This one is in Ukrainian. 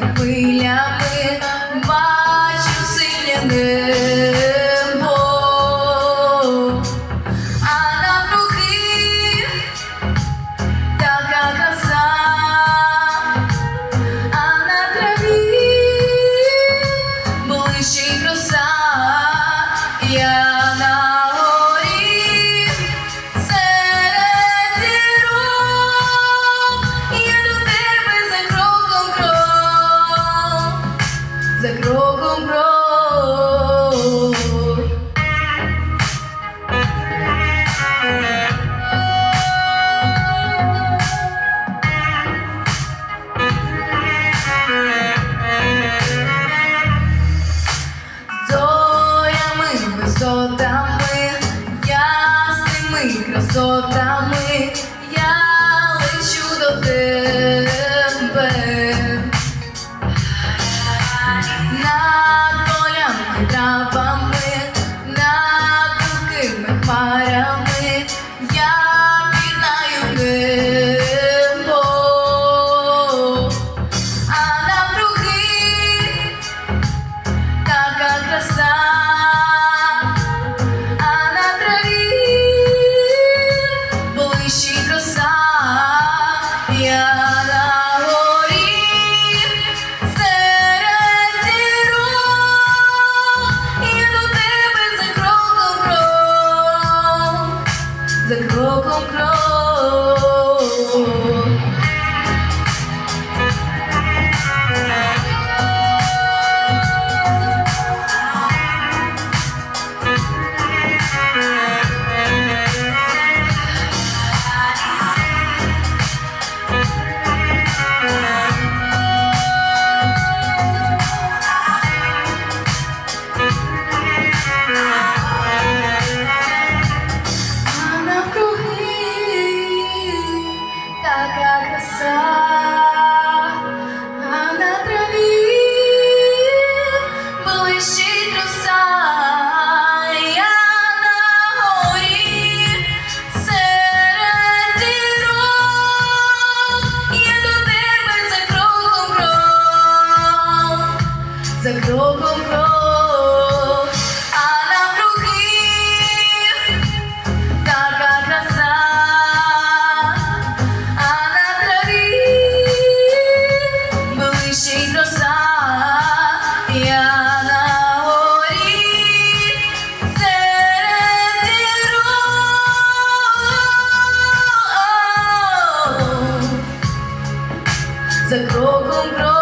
морськими красотами, ясними красотами, я лечу до тебе, над полями травами. Oh. за кроком крок.